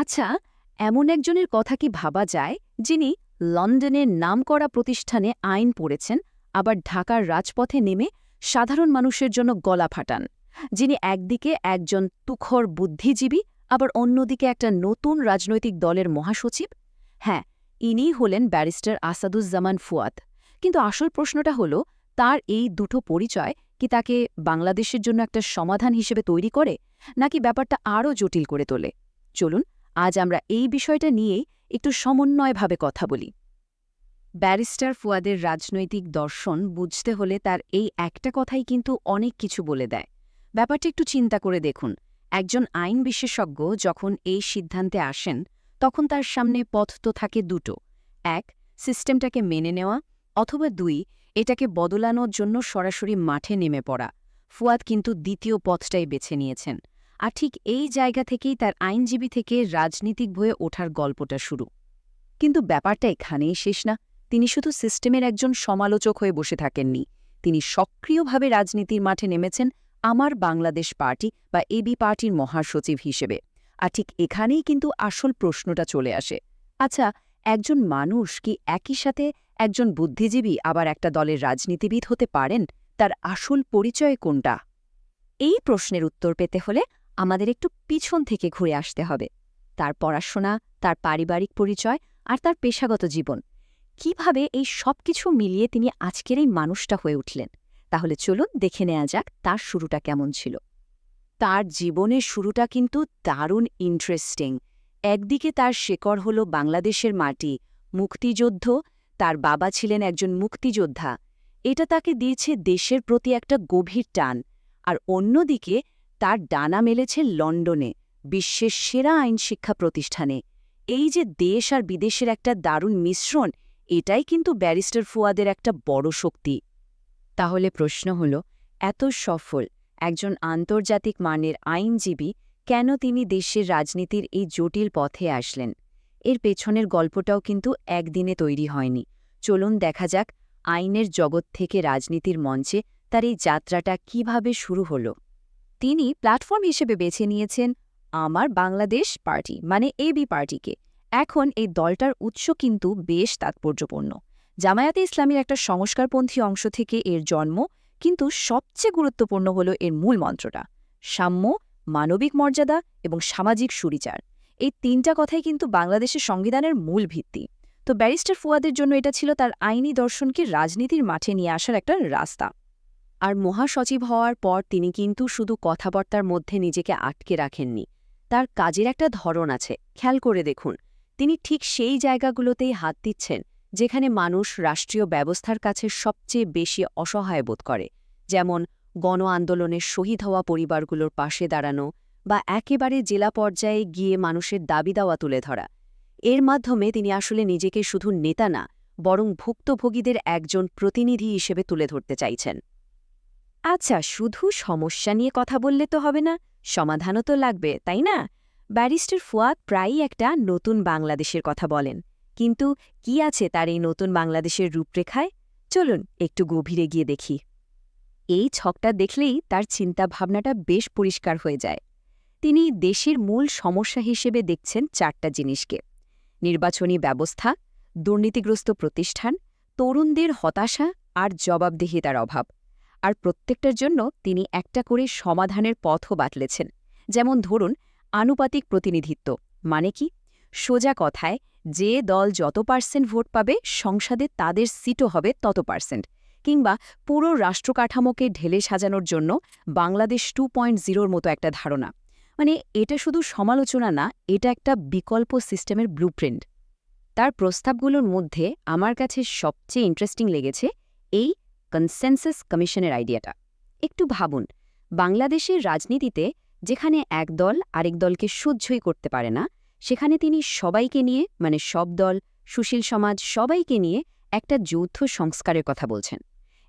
আচ্ছা এমন একজনের কথা কি ভাবা যায় যিনি লন্ডনের নামকরা প্রতিষ্ঠানে আইন পড়েছেন, আবার ঢাকার রাজপথে নেমে সাধারণ মানুষের জন্য গলা ফাটান? যিনি একদিকে একজন তুখর বুদ্ধিজীবী, আবার অন্যদিকে একটা নতুন রাজনৈতিক দলের মহাসচিব? হ্যাঁ ইনিই হলেন ব্যারিস্টার আসাদুজ্জামান ফুয়াদ। কিন্তু আসল প্রশ্নটা হল, তার এই দুটো পরিচয় কি তাকে বাংলাদেশের জন্য একটা সমাধান হিসেবে তৈরি করে, নাকি ব্যাপারটা আরও জটিল করে তোলে? চলুন আজ আমরা এই বিষয়টা নিয়েই একটু সমন্বয়ভাবে কথা বলি। ব্যারিস্টার ফুয়াদের রাজনৈতিক দর্শন বুঝতে হলে তার এই একটা কথাই কিন্তু অনেক কিছু বলে দেয়। ব্যাপারটা একটু চিন্তা করে দেখুন। একজন আইন বিশেষজ্ঞ যখন এই সিদ্ধান্তে আসেন, তখন তার সামনে পথ তো থাকে দুটো। এক, সিস্টেমটাকে মেনে নেওয়া, অথবা দুই, এটাকে বদলানোর জন্য সরাসরি মাঠে নেমে পড়া। ফুয়াদ কিন্তু দ্বিতীয় পথটাই বেছে নিয়েছেন। আর ঠিক এই জায়গা থেকেই তার আইনজীবী থেকে রাজনীতিক হয়ে ওঠার গল্পটা শুরু। কিন্তু ব্যাপারটা এখানেই শেষ না। তিনি শুধু সিস্টেমের একজন সমালোচক হয়ে বসে থাকেননি। তিনি সক্রিয়ভাবে রাজনীতির মাঠে নেমেছেন আমার বাংলাদেশ পার্টি বা এবি পার্টির মহাসচিব হিসেবে। আর ঠিক এখানেই কিন্তু আসল প্রশ্নটা চলে আসে। আচ্ছা একজন মানুষ কি একই সাথে একজন বুদ্ধিজীবী আবার একটা দলের রাজনীতিবিদ হতে পারেন? তার আসল পরিচয় কোনটা? এই প্রশ্নের উত্তর পেতে হলে আমাদের একটু পিছন থেকে ঘুরে আসতে হবে। তার পড়াশোনা, তার পারিবারিক পরিচয় আর তার পেশাগত জীবন। কীভাবে এই সব কিছু মিলিয়ে তিনি আজকের এই মানুষটা হয়ে উঠলেন? তাহলে চলুন দেখে নেওয়া যাক তার শুরুটা কেমন ছিল। তার জীবনের শুরুটা কিন্তু দারুণ ইন্টারেস্টিং একদিকে তার শেকড় হল বাংলাদেশের মাটি, মুক্তিযুদ্ধ, তার বাবা ছিলেন একজন মুক্তিযোদ্ধা। এটা তাকে দিয়েছে দেশের প্রতি একটা গভীর টান। আর অন্যদিকে তার ডানা মেলেছে লন্ডনে, বিশ্বের সেরা আইন শিক্ষা প্রতিষ্ঠানে। এই যে দেশ আর বিদেশের একটা দারুণ মিশ্রণ, এটাই কিন্তু ব্যারিস্টার ফুয়াদের একটা বড় শক্তি। তাহলে প্রশ্ন হল, এত সফল একজন আন্তর্জাতিক মানের আইনজীবী কেন তিনি দেশের রাজনীতির এই জটিল পথে আসলেন? এর পেছনের গল্পটাও কিন্তু একদিনে তৈরি হয়নি। চলুন দেখা যাক, আইনের জগৎ থেকে রাজনীতির মঞ্চে তার এই যাত্রাটা কীভাবে শুরু হল। তিনি প্ল্যাটফর্ম হিসেবে বেছে নিয়েছেন আমার বাংলাদেশ পার্টি মানে এবি পার্টিকে। এখন এই দলটার উৎস কিন্তু বেশ তাৎপর্যপূর্ণ। জামায়াতে ইসলামীর একটা সংস্কারপন্থী অংশ থেকে এর জন্ম কিন্তু সবচেয়ে গুরুত্বপূর্ণ হল এর মূল মন্ত্রটা, সাম্য, মানবিক মর্যাদা এবং সামাজিক সুরিচার এই তিনটা কথাই কিন্তু বাংলাদেশের সংবিধানের মূল ভিত্তি। তো ব্যারিস্টার ফুয়াদের জন্য এটা ছিল তার আইনি দর্শনকে রাজনীতির মাঠে নিয়ে আসার একটা রাস্তা। আর মহাসচিব হওয়ার পর তিনি কিন্তু শুধু কথাবার্তার মধ্যে নিজেকে আটকে রাখেননি। তার কাজের একটা ধরন আছে, খেয়াল করে দেখুন। তিনি ঠিক সেই জায়গাগুলোতেই হাত দিচ্ছেন, যেখানে মানুষ রাষ্ট্রীয় ব্যবস্থার কাছে সবচেয়ে বেশি অসহায় বোধ করে। যেমন গণ আন্দোলনের শহীদ হওয়া পরিবারগুলোর পাশে দাঁড়ানো বা একেবারে জেলা পর্যায়ে গিয়ে মানুষের দাবি দাওয়া তুলে ধরা। এর মাধ্যমে তিনি আসলে নিজেকে শুধু নেতা না, বরং ভুক্তভোগীদের একজন প্রতিনিধি হিসেবে তুলে ধরতে চাইছেন। আচ্ছা শুধু সমস্যা নিয়ে কথা বললে তো হবে না, সমাধানও তো লাগবে, তাই না? ব্যারিস্টার ফুয়াদ প্রায়ই একটা নতুন বাংলাদেশের কথা বলেন। কিন্তু কি আছে তার এই নতুন বাংলাদেশের রূপরেখায়? চলুন একটু গভীরে গিয়ে দেখি। এই ছকটা দেখলেই তার চিন্তাভাবনাটা বেশ পরিষ্কার হয়ে যায়। তিনি দেশের মূল সমস্যা হিসেবে দেখছেন চারটা জিনিসকে। নির্বাচনী ব্যবস্থা, দুর্নীতিগ্রস্ত প্রতিষ্ঠান, তরুণদের হতাশা আর জবাবদিহিতার অভাব। আর প্রত্যেকটার জন্য তিনি একটা করে সমাধানের পথও বাতলেছেন। যেমন ধরুন, আনুপাতিক প্রতিনিধিত্ব মানে কি? সোজা কথায়, যে দল যত পার্সেন্ট ভোট পাবে, সংসদে তাদের সিটও হবে তত পার্সেন্ট। কিংবা পুরো রাষ্ট্রকাঠামোকে ঢেলে সাজানোর জন্য বাংলাদেশ টু পয়েন্ট জিরোর মতো একটা ধারণা। মানে এটা শুধু সমালোচনা না, এটা একটা বিকল্প সিস্টেমের ব্লুপ্রিন্ট তার প্রস্তাবগুলোর মধ্যে আমার কাছে সবচেয়ে ইন্টারেস্টিং লেগেছে, এই কনসেনসাস কমিশনের আইডিয়াটা একটু ভাবুন, বাংলাদেশের রাজনীতিতে যেখানে এক দল আরেক দলকে সহ্যই করতে পারে না, সেখানে তিনি সবাইকে নিয়ে মানে সব দল, সুশীল সমাজ সবাইকে নিয়ে একটা যৌথ সংস্কারের কথা বলছেন।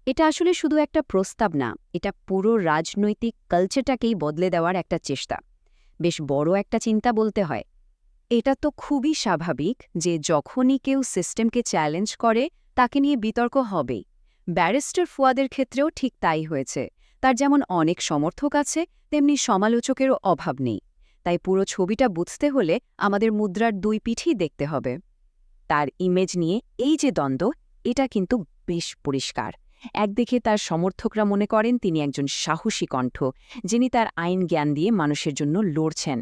এটা আসলে শুধু একটা প্রস্তাব না, এটা পুরো রাজনৈতিক কালচারটাকেই বদলে দেওয়ার একটা চেষ্টা। বেশ বড় একটা চিন্তা বলতে হয়। এটা তো খুবই স্বাভাবিক যে যখনই কেউ সিস্টেমকে চ্যালেঞ্জ করে, তাকে নিয়ে বিতর্ক হবেই। ব্যারিস্টার ফুয়াদের ক্ষেত্রেও ঠিক তাই হয়েছে। তার যেমন অনেক সমর্থক আছে, তেমনি সমালোচকেরও অভাব নেই। তাই পুরো ছবিটা বুঝতে হলে আমাদের মুদ্রার দুই পিঠই দেখতে হবে। তার ইমেজ নিয়ে এই যে দ্বন্দ্ব, এটা কিন্তু বেশ পরিষ্কার। একদিকে তার সমর্থকরা মনে করেন তিনি একজন সাহসী কণ্ঠ, যিনি তার আইন জ্ঞান দিয়ে মানুষের জন্য লড়ছেন।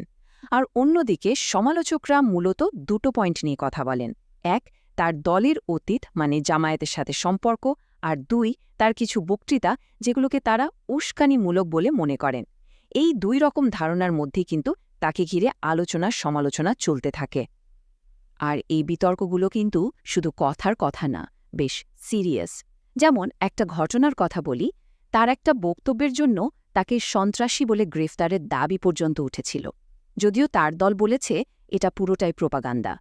আর অন্যদিকে সমালোচকরা মূলত দুটো পয়েন্ট নিয়ে কথা বলেন। এক, তার দলের অতীত মানে জামায়াতের সাথে সম্পর্ক আর দুই, তার কিছু বক্তৃতা যেগুলোকে তারা উস্কানিমূলক বলে মনে করেন। এই দুই রকম ধারণার মধ্যে কিন্তু তাকে ঘিরে আলোচনা, সমালোচনা চলতে থাকে। আর এই বিতর্কগুলো কিন্তু শুধু কথার কথা না, বেশ সিরিয়াস। যেমন একটা ঘটনার কথা বলি, তার একটা বক্তব্যের জন্য তাকে সন্ত্রাসী বলে গ্রেফতারের দাবি পর্যন্ত উঠেছিল। যদিও তার দল বলেছে এটা পুরোটাই প্রোপাগান্ডা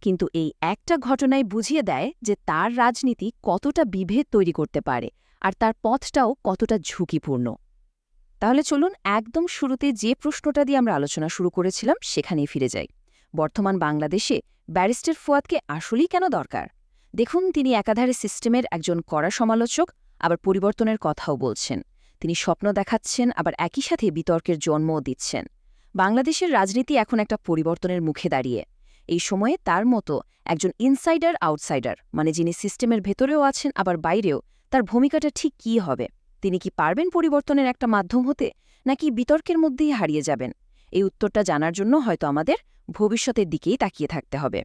কিন্তু এই একটা ঘটনায় বুঝিয়ে দেয় যে তার রাজনীতি কতটা বিভেদ তৈরি করতে পারে আর তার পথটাও কতটা ঝুঁকিপূর্ণ। তাহলে চলুন একদম শুরুতে যে প্রশ্নটা দিয়ে আমরা আলোচনা শুরু করেছিলাম সেখানেই ফিরে যাই। বর্তমান বাংলাদেশে ব্যারিস্টার ফুয়াদকে আসলেই কেন দরকার? দেখুন, তিনি একাধারে সিস্টেমের একজন কড়া সমালোচক, আবার পরিবর্তনের কথাও বলছেন। তিনি স্বপ্ন দেখাচ্ছেন, আবার একই সাথে বিতর্কের জন্মও দিচ্ছেন। বাংলাদেশের রাজনীতি এখন একটা পরিবর্তনের মুখে দাঁড়িয়ে। এই সময়ে তার মতো একজন ইনসাইডার, আউটসাইডার মানে যিনি সিস্টেমের ভেতরেও আছেন, আবার বাইরেও, তার ভূমিকাটা ঠিক কি হবে? তিনি কি পারবেন পরিবর্তনের একটা মাধ্যম হতে, নাকি বিতর্কের মধ্যেই হারিয়ে যাবেন? এই উত্তরটা জানার জন্য হয়তো আমাদের ভবিষ্যতের দিকেই তাকিয়ে থাকতে হবে।